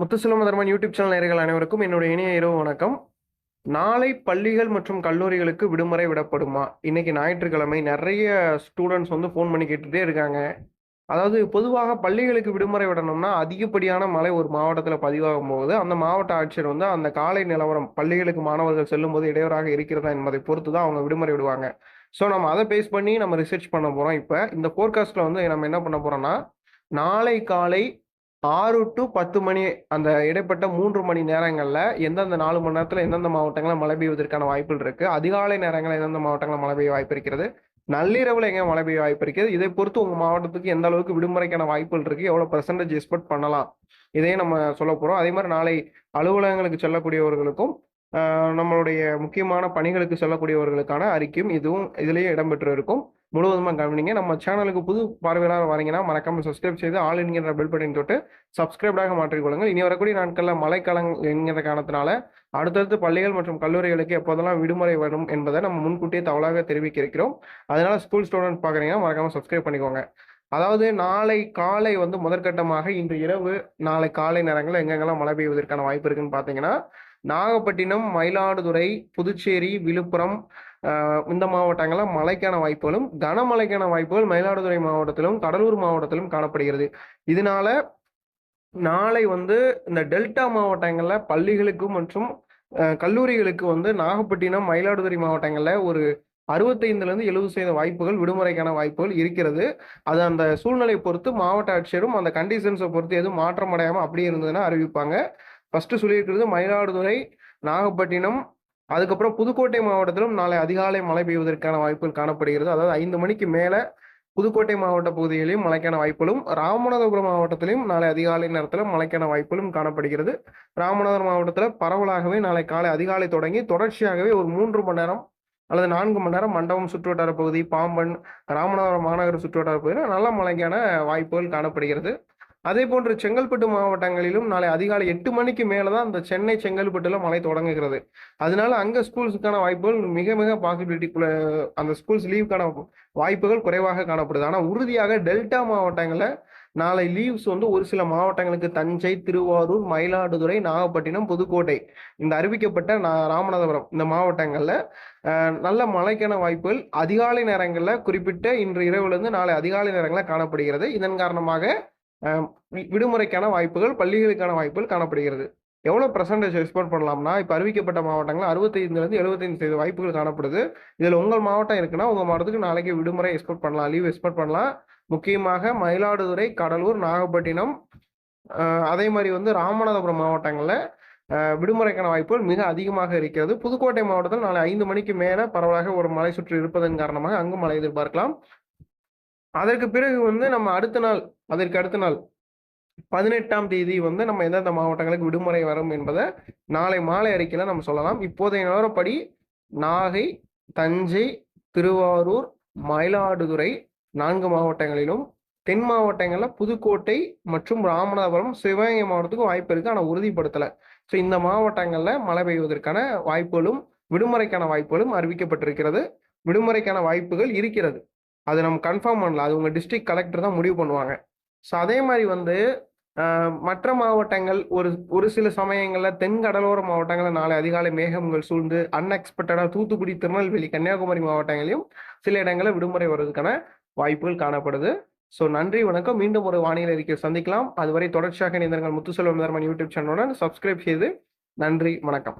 முத்துசுலம் Dharman YouTube channel நேர்கள் அனைவருக்கும் என்னுடைய இணைய இரவு வணக்கம். நாளை பள்ளிகள் மற்றும் கல்லூரிகளுக்கு விடுமுறை விடப்படுமா? இன்னைக்கு ஞாயிற்றுக்கிழமை நிறைய ஸ்டூடெண்ட்ஸ் வந்து ஃபோன் பண்ணி கேட்டுகிட்டே இருக்காங்க. அதாவது பொதுவாக பள்ளிகளுக்கு விடுமுறை விடணும்னா அதிகப்படியான மழை ஒரு மாவட்டத்தில் பதிவாகும் போது அந்த மாவட்ட ஆட்சியர் வந்து அந்த காலை நிலவரம் பள்ளிகளுக்கு மாணவர்கள் செல்லும்போது இடையூறாக இருக்கிறதா என்பதை பொறுத்து தான் அவங்க விடுமுறை விடுவாங்க. ஸோ நம்ம அதை பேஸ் பண்ணி நம்ம ரிசர்ச் பண்ண போகிறோம் இப்போ இந்த ஃபோர்காஸ்ட்டில் வந்து நம்ம என்ன பண்ண போகிறோம்னா நாளை காலை ஆறு டு பத்து மணி அந்த இடைப்பட்ட மூன்று மணி நேரங்களில் எந்தெந்த நாலு மணி நேரத்தில் எந்தெந்த மாவட்டங்களில் மழை பெய்வதற்கான வாய்ப்புகள் இருக்கு? அதிகாலை நேரங்களில் எந்தெந்த மாவட்டங்களில் மழை பெய்ய வாய்ப்பு இருக்கிறது? நள்ளிரவில் எங்கே மழை பெய்ய வாய்ப்பு இருக்கிறது இதை பொறுத்து உங்கள் மாவட்டத்துக்கு எந்த அளவுக்கு விடுமுறைக்கான வாய்ப்புகள் இருக்கு? எவ்வளோ பர்சன்டேஜ் எக்ஸ்பெக்ட் பண்ணலாம்? இதையும் நம்ம சொல்ல போகிறோம் அதே மாதிரி நாளை அலுவலகங்களுக்கு செல்லக்கூடியவர்களுக்கும் நம்மளுடைய முக்கியமான பணிகளுக்கு செல்லக்கூடியவர்களுக்கான அறிக்கையும் இதுவும் இதுலேயே இடம்பெற்று இருக்கும் முழுவதுமாக கவனிங்க. நம்ம சேனலுக்கு புது பார்வையாளர் வரீங்கன்னா மறக்காம சப்ஸ்கிரைப் செய்து ஆல் என்கிற பெல் பட்டன் தொட்டு சப்ஸ்கிரைப்டாக மாற்றிக்கொள்ளுங்கள் இனி வரக்கூடிய நாட்களில் மழைக்காலம் என்கிற காரணத்தினால அடுத்தடுத்து பள்ளிகள் மற்றும் கல்லூரிகளுக்கு எப்போதெல்லாம் விடுமுறை வரும் என்பதை நம்ம முன்கூட்டியே தவறாக தெரிவிக்க இருக்கிறோம். அதனால ஸ்கூல் ஸ்டூடெண்ட் பார்க்குறீங்கன்னா மறக்காம சப்ஸ்கிரைப் பண்ணிக்கோங்க. அதாவது நாளை காலை வந்து முதற்கட்டமாக இன்று இரவு நாளை காலை நேரங்களில் எங்கெங்கெல்லாம் மழை பெய்வதற்கான வாய்ப்பு இருக்குன்னு பார்த்தீங்கன்னா நாகப்பட்டினம் மயிலாடுதுறை புதுச்சேரி விழுப்புரம் இந்த மாவட்டங்களில் மழைக்கான வாய்ப்புகளும் கனமழைக்கான வாய்ப்புகள் மயிலாடுதுறை மாவட்டத்திலும் கடலூர் மாவட்டத்திலும் காணப்படுகிறது. இதனால நாளை வந்து இந்த டெல்டா மாவட்டங்களில் பள்ளிகளுக்கு மற்றும் கல்லூரிகளுக்கு வந்து நாகப்பட்டினம் மயிலாடுதுறை மாவட்டங்களில் ஒரு அறுபத்தைந்துலேருந்து எழுபது சதவீத வாய்ப்புகள் விடுமுறைக்கான வாய்ப்புகள் இருக்கிறது. அது அந்த சூழ்நிலை பொறுத்து மாவட்ட ஆட்சியரும் அந்த கண்டிஷன்ஸை பொறுத்து எதுவும் மாற்றம் அடையாமல் அப்படியே இருந்ததுன்னா அறிவிப்பாங்க. ஃபர்ஸ்ட் சொல்லியிருக்கிறது மயிலாடுதுறை நாகப்பட்டினம் அதுக்கப்புறம் புதுக்கோட்டை மாவட்டத்திலும் நாளை அதிகாலை மழை பெய்வதற்கான வாய்ப்புகள் காணப்படுகிறது. அதாவது ஐந்து மணிக்கு மேலே புதுக்கோட்டை மாவட்ட பகுதிகளிலும் மழைக்கான வாய்ப்புகளும் ராமநாதபுரம் மாவட்டத்திலும் நாளை அதிகாலை நேரத்தில் மழைக்கான வாய்ப்புகளும் காணப்படுகிறது. ராமநாதபுரம் மாவட்டத்தில் பரவலாகவே நாளை காலை அதிகாலை தொடங்கி தொடர்ச்சியாகவே ஒரு மூன்று மணி நேரம் அல்லது நான்கு மணி நேரம் மண்டபம் சுற்றுவட்டார பகுதி பாம்பன் ராமநாதபுரம் மாநகர சுற்றுவட்டார பகுதியில் நல்ல மழைக்கான வாய்ப்புகள் காணப்படுகிறது. அதே போன்று செங்கல்பட்டு மாவட்டங்களிலும் நாளை அதிகாலை எட்டு மணிக்கு மேலே தான் இந்த சென்னை செங்கல்பட்டுல மழை தொடங்குகிறது. அதனால அங்கே ஸ்கூல்ஸுக்கான வாய்ப்புகள் மிக மிக பாசிபிலிட்டிக்குள்ள அந்த ஸ்கூல்ஸ் லீவுக்கான வாய்ப்புகள் குறைவாக காணப்படுது. ஆனால் உறுதியாக டெல்டா மாவட்டங்களில் நாளை லீவ்ஸ் வந்து ஒரு சில மாவட்டங்களுக்கு தஞ்சை திருவாரூர் மயிலாடுதுறை நாகப்பட்டினம் புதுக்கோட்டை இந்த அறிவிக்கப்பட்ட ராமநாதபுரம் இந்த மாவட்டங்களில் நல்ல மழைக்கான வாய்ப்புகள் அதிகாலை நேரங்களில் குறிப்பிட்ட இன்று இரவுலேருந்து நாளை அதிகாலை நேரங்களில் காணப்படுகிறது. இதன் காரணமாக விடுமுறைக்கான வாய்ப்புகள் பள்ளிகளுக்கான வாய்ப்புகள் காணப்படுகிறது. எவ்வளோ பர்சன்டேஜ் எக்ஸ்போர்ட் பண்ணலாம்னா இப்போ அறிவிக்கப்பட்ட மாவட்டங்கள் அறுபத்தைந்துலேருந்து எழுபத்தைந்து சதவீத வாய்ப்புகள் காணப்படுது. இதில் உங்கள் மாவட்டம் இருக்குன்னா உங்கள் மாவட்டத்துக்கு நாளைக்கு விடுமுறை எக்ஸ்போர்ட் பண்ணலாம் லீவ் எக்ஸ்போர்ட் பண்ணலாம். முக்கியமாக மயிலாடுதுறை கடலூர் நாகப்பட்டினம் அதே மாதிரி வந்து ராமநாதபுரம் மாவட்டங்களில் விடுமுறைக்கான வாய்ப்புகள் மிக அதிகமாக இருக்கிறது. புதுக்கோட்டை மாவட்டத்தில் நாளை ஐந்து மணிக்கு மேலே பரவலாக ஒரு மலை சுற்று இருப்பதன் காரணமாக அங்கு மழை எதிர்பார்க்கலாம். அதற்கு பிறகு வந்து நம்ம அடுத்த நாள் அதற்கு அடுத்த நாள் பதினெட்டாம் தேதி வந்து நம்ம எந்தெந்த மாவட்டங்களுக்கு விடுமுறை வரும் என்பதை நாளை மாலை அறிக்கையில் நம்ம சொல்லலாம். இப்போதைய நிலவரப்படி நாகை தஞ்சை திருவாரூர் மயிலாடுதுறை நான்கு மாவட்டங்களிலும் தென் மாவட்டங்களில் புதுக்கோட்டை மற்றும் ராமநாதபுரம் சிவகங்கை மாவட்டத்துக்கும் வாய்ப்பு இருக்கு. ஆனால் உறுதிப்படுத்தலை. ஸோ இந்த மாவட்டங்களில் மழை பெய்வதற்கான வாய்ப்புகளும் விடுமுறைக்கான வாய்ப்புகளும் அறிவிக்கப்பட்டிருக்கிறது. விடுமுறைக்கான வாய்ப்புகள் இருக்கிறது. அது நம்ம கன்ஃபார்ம் பண்ணல அது உங்கள் டிஸ்ட்ரிக்ட் கலெக்டர் தான் முடிவு பண்ணுவாங்க. ஸோ அதே மாதிரி வந்து மற்ற மாவட்டங்கள் ஒரு ஒரு சில சமயங்களில் தென் கடலோர மாவட்டங்களில் நாளை அதிகாலை மேகங்கள் சூழ்ந்து அன்எக்ஸ்பெக்டடாக தூத்துக்குடி திருநெல்வேலி கன்னியாகுமரி மாவட்டங்களையும் சில இடங்களில் விடுமுறை வர்றதுக்கான வாய்ப்புகள் காணப்படுது. ஸோ நன்றி வணக்கம். மீண்டும் ஒரு வானிலை அறிக்கை சந்திக்கலாம். அதுவரை தொடர்ச்சியாக இணைந்திருங்கள் முத்துசெல்வம் தர்மன் யூடியூப் சேனலுடன். சப்ஸ்கிரைப் செய்து நன்றி வணக்கம்.